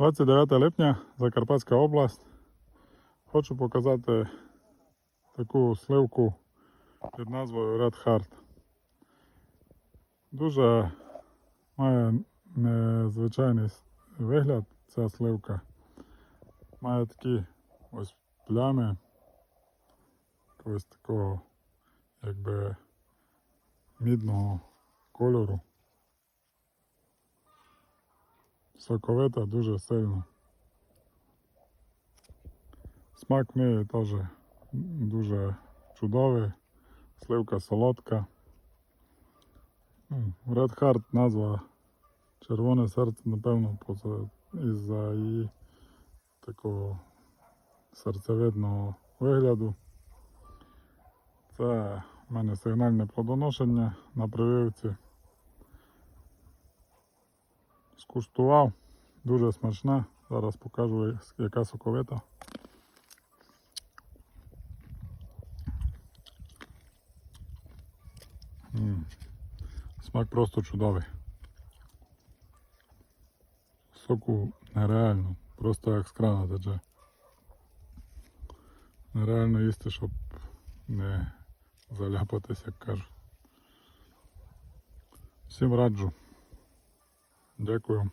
29 липня, Закарпатська область. Хочу показати таку сливку під назвою Red Heart. Дуже має незвичайний вигляд ця сливка. Має такі ось плями якогось такого якби мідного кольору. Соковита дуже сильно. Смак неї теж дуже чудовий, сливка солодка. Ну, Red Heart назва червоне серце, напевно, із-за її такого серцевидного вигляду. Це в мене сигнальне плодоношення на прививці. Скуштував, дуже смачна. Зараз покажу, яка соковита. Смак просто чудовий. Соку нереально, просто як з крана тече. Нереально їсти, щоб не заляпатись, як кажуть. Всім раджу. Дякую.